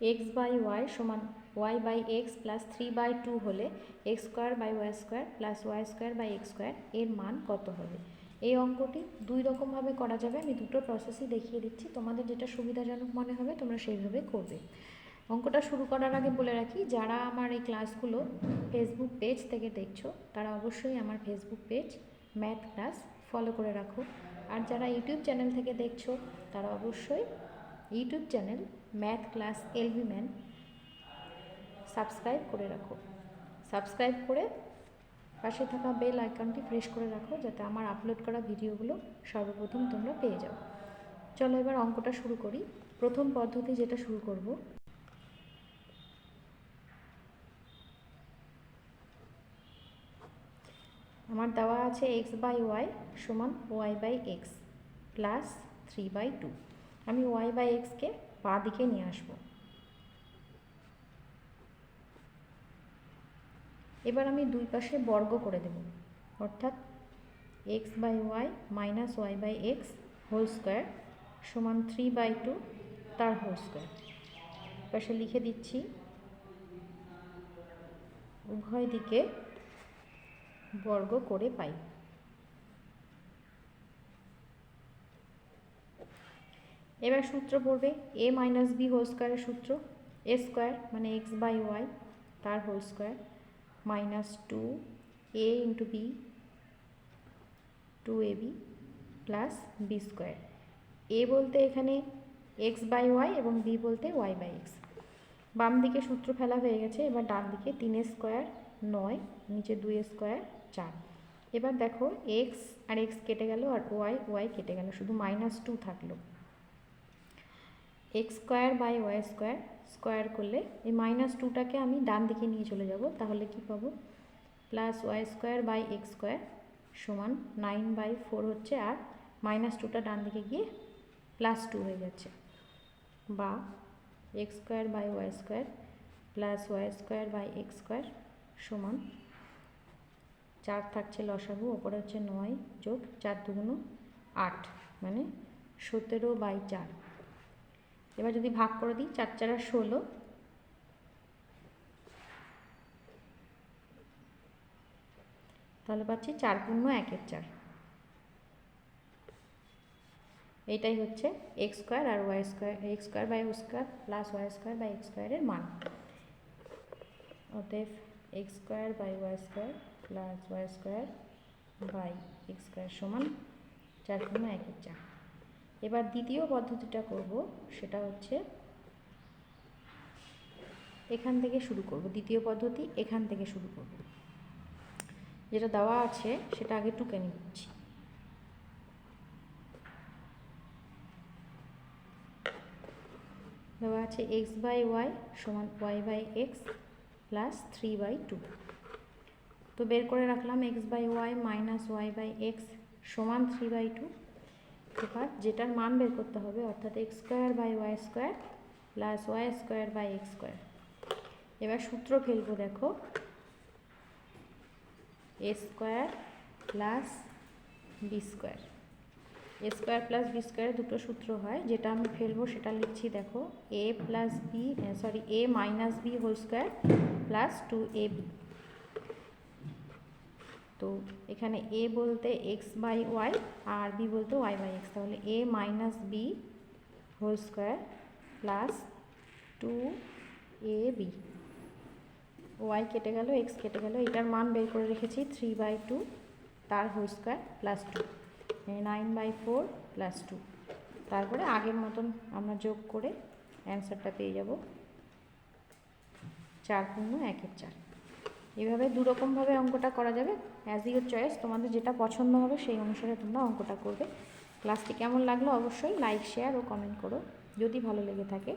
X by Y সমান Y by X plus three by two হলে X square by Y square plus Y square by X square এর মান কত হবে? এই অঙ্কটি দুই রকমভাবে করা যাবে। আমি দুটো প্রসেসই দেখিয়ে দিচ্ছি। তোমাদের যেটা সুবিধাজনক মনে হবে, তোমরা সেইভাবে করবে। অঙ্কটা শুরু করার আগে বলে রাখি, যারা আমার এই ক্লাসগুলো ফেসবুক পেজ থেকে দেখছ, তারা অবশ্যই আমার Facebook page math class follow করে রাখো। আর যারা ইউটিউব চ্যানেল থেকে দেখছ, তারা অবশ্যই YouTube channel math class LV man. Subscribe করে রাখো। সাবস্ক্রাইব করে পাশে থাকা বেল আইকনটি প্রেস করে রাখো যাতে আমার আপলোড করা ভিডিওগুলো সর্বপ্রথম তোমরা পেয়ে যাও। চলো এবার অঙ্কটা শুরু করি। প্রথম পদ্ধতি যেটা শুরু করব। আমার দেওয়া আছে এক্স বাই ওয়াই সমান Y by X plus three by two. আমি ওয়াই বাই এক্সকে বাঁ দিকে নিয়ে আসব। এবার আমি দুই পাশে বর্গ করে দেব। অর্থাৎ X by Y minus Y by X whole square সমান থ্রি বাই টু তার হোল স্কোয়ার পাশে লিখে দিচ্ছি, উভয় দিকে বর্গ করে পাই। এবার সূত্র পড়বে এ মাইনাস বি হোল স্কোয়ারের সূত্র এ স্কোয়ার মানে এক্স বাই ওয়াই তার whole square minus two A into B two A B plus B square A বলতে এখানে এক্স বাই ওয়াই এবং বি বলতে ওয়াই বাই এক্স বাম দিকে সূত্র ফেলা হয়ে গেছে, এবার ডান দিকে তিনের স্কোয়ার নয়, নিচে দুই স্কোয়ার চার। এবার দেখো এক্স আর এক্স কেটে গেল আর ওয়াই ওয়াই কেটে গেল, শুধু মাইনাস টু থাকল। X square by Y square square করলে এই মাইনাস টুটাকে আমি ডান দিকে নিয়ে চলে যাব, তাহলে কি পাবো? Plus Y square by X square সমান নাইন বাই ফোর হচ্ছে আর, মাইনাস টুটা ডান দিকে গিয়ে প্লাস টু হয়ে যাচ্ছে। বা X square by Y square plus Y square by X square সমান চার থাকছে লসাগু, ওপরে হচ্ছে নয় যোগ চার দুগুণ আট মানে সতেরো বাই চার। এবার যদি ভাগ করে দিই, চার চারা ষোলো। তাহলে পাচ্ছি চার পূর্ণ একের চার। এইটাই হচ্ছে X square R Y square, X square by square plus Y square by X স্কোয়ারের মান। অতএব X square by Y square plus Y square by X square সমান চার পূর্ণ একের চার। এবার দ্বিতীয় পদ্ধতিটা করব, সেটা হচ্ছে এখান থেকে শুরু করব, দ্বিতীয় পদ্ধতি এখান থেকে শুরু করব। যেটা দেওয়া আছে, সেটা আগে টুকে নিচ্ছি। দেওয়া আছে এক্স বাই ওয়াই সমান Y by X plus three by two তো বের করে রাখলাম X by Y minus Y by X সমান থ্রি বাই টু এবার যেটার মান বের করতে হবে, অর্থাৎ X square by Y square plus Y square by X square এবার সূত্র ফেলব, দেখো। A square plus B square A square plus B square দুটো সূত্র হয়, যেটা আমি ফেলব, সেটা লিখছি, দেখো। A plus B sorry A minus B whole square plus two A B তো এখানে এ বলতে এক্স বাই ওয়াই আর বি বলতে ওয়াই বাই এক্স তাহলে A minus B whole square plus two A B Y কেটে গেল x কেটে গেল, এটার মান বের করে রেখেছি থ্রি বাই টু তার whole square plus two nine by four plus two তারপরে আগের মতন আমরা যোগ করে অ্যান্সারটা পেয়ে যাব। চার পূর্ণ একের চার। এভাবে দুরকমভাবে অঙ্কটা করা যাবে। অ্যাজ ইউর চয়েস তোমাদের যেটা পছন্দ হবে সেই অনুসারে তোমরা অঙ্কটা করবে। ক্লাসটি কেমন লাগল অবশ্যই লাইক শেয়ার ও কমেন্ট করো, যদি ভালো লেগে থাকে।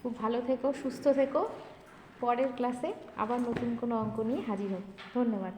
খুব ভালো থেকো, সুস্থ থেকো। পরের ক্লাসে আবার নতুন কোনো অঙ্ক নিয়ে হাজির হব। ধন্যবাদ।